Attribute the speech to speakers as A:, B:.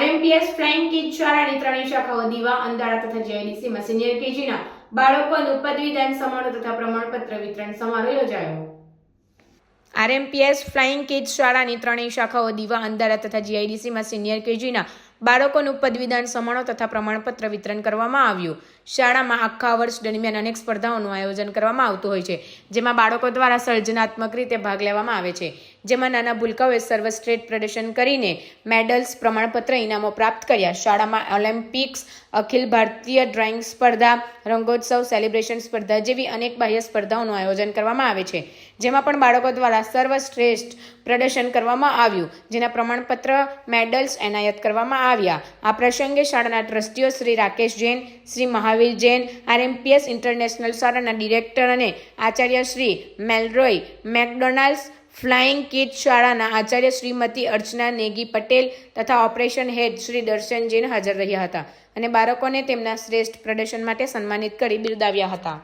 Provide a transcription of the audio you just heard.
A: આરએમપીએસ flying kit ત્રણેય શાખાઓ દીવા અંધારા તથા જેઆઈડીસીમાં સિનિયર કેજીના બાળકોનું પદવીદાન સમારોહ તથા પ્રમાણપત્ર વિતરણ સમારોહ યોજાયો. આરએમપીએસ ફ્લાઇંગ કિડ્સ શાળાની ત્રણેય શાખાઓ દીવા અંધારા તથા જીઆઈડીસીમાં સિનિયર કેજીના બાળકોનું પદવીદાન સમાણો તથા પ્રમાણપત્ર વિતરણ કરવામાં આવ્યું. શાળામાં આખા વર્ષ દરમિયાન અનેક સ્પર્ધાઓનું આયોજન કરવામાં આવતું હોય છે, જેમાં બાળકો દ્વારા સર્જનાત્મક રીતે ભાગ લેવામાં આવે છે. જેમાં નાના ભૂલકાઓએ સર્વશ્રેષ્ઠ પ્રદર્શન કરીને મેડલ્સ, પ્રમાણપત્ર, ઇનામો પ્રાપ્ત કર્યા. શાળામાં ઓલિમ્પિક્સ, અખિલ ભારતીય ડ્રોઈંગ સ્પર્ધા, રંગોત્સવ, સેલિબ્રેશન સ્પર્ધા જેવી અનેક બાહ્ય સ્પર્ધાઓનું આયોજન કરવામાં આવે છે. જેમાં પણ બાળકો દ્વારા સર્વશ્રેષ્ઠ પ્રદર્શન કરવામાં આવ્યું. જેના પ્રમાણપત્ર, મેડલ્સ એનાયત કરવામાં આવ્યા. આ પ્રસંગે શાળાના ટ્રસ્ટીઓ શ્રી રાકેશ જૈન, શ્રી મહાવીર જૈન, આરએમપીએસ ઇન્ટરનેશનલ શાળાના ડિરેક્ટર અને Acharya Shri Melroy McDonalds, flying kit શાળાના આચાર્ય શ્રીમતી અર્ચના નેગી પટેલ તથા ઓપરેશન હેડ શ્રી દર્શન જૈન હાજર રહ્યા હતા અને બાળકોને તેમના શ્રેષ્ઠ પ્રદર્શન માટે સન્માનિત કરી બિરદાવ્યા હતા.